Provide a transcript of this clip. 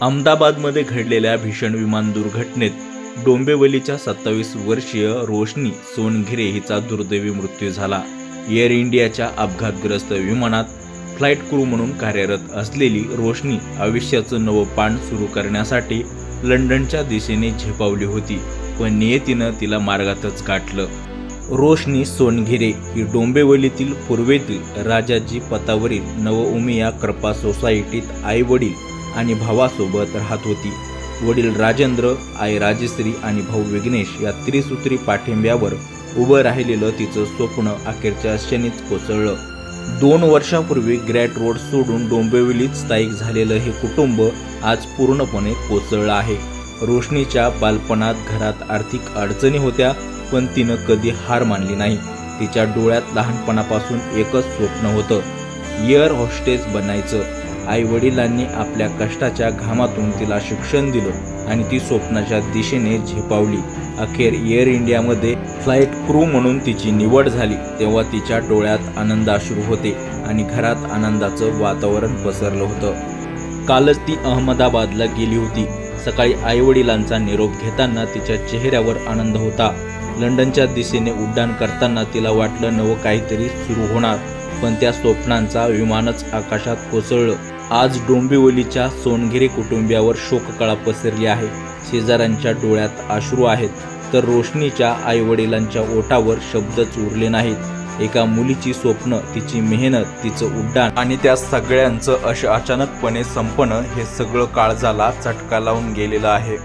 अहमदाबादमध्ये घडलेल्या भीषण विमान दुर्घटनेत डोंबिवलीच्या सत्तावीस वर्षीय रोशनी सोनघिरे हिचा दुर्दैवी मृत्यू झाला. एअर इंडियाच्या अपघातग्रस्त विमानात फ्लाईट क्रू म्हणून कार्यरत असलेली रोशनी आयुष्याचं नवं पान सुरू करण्यासाठी लंडनच्या दिशेने झेपावली होती पण नियतीनं तिला मार्गातच गाठलं. रोशनी सोनघिरे ही डोंबिवलीतील पूर्वेतील राजाजी पथावरील नवउमिया कृपा सोसायटीत आई वडील आणि भावासोबत राहत होती. वडील राजेंद्र आई राजश्री आणि भाऊ विघ्नेश या त्रिसूत्री पाठिंब्यावर उभं राहिलेलं तिचं स्वप्न अखेरच्या क्षणीच कोसळलं. दोन वर्षापूर्वी ग्रॅट रोड सोडून डोंबिवलीत स्थायिक झालेलं हे कुटुंब आज पूर्णपणे कोसळलं आहे. रोशनीच्या बालपणात घरात आर्थिक अडचणी होत्या पण तिनं कधी हार मानली नाही. तिच्या डोळ्यात लहानपणापासून एकच स्वप्न होतं एअर हॉस्टेस बनायचं. आई वडिलांनी आपल्या कष्टाच्या घामातून तिला शिक्षण दिलं आणि ती स्वप्नाच्या दिशेने झेपावली. अखेर एअर इंडियामध्ये फ्लाईट क्रू म्हणून तिची निवड झाली तेव्हा तिच्या डोळ्यात आनंदाश्रू होते आणि घरात आनंदाचं वातावरण पसरलं होतं. कालच ती अहमदाबादला गेली होती. सकाळी आईवडिलांचा निरोप घेताना तिच्या चेहऱ्यावर आनंद होता. लंडनच्या दिशेने उड्डाण करताना तिला वाटलं नवं काहीतरी सुरू होणार पण त्या स्वप्नांचा विमानच आकाशात कोसळलं. आज डोंबिवलीच्या सोनगिरी कुटुंबियावर शोककळा पसरली आहे. शेजाऱ्यांच्या डोळ्यात अश्रू आहेत तर रोशनीच्या आईवडिलांच्या ओटावर शब्दच उरले नाहीत. एका मुलीची स्वप्न तिची मेहनत तिचं उड्डाण आणि त्या सगळ्यांचं अशा अचानकपणे संपणं हे सगळं काळजाला चटका लावून गेलेलं आहे.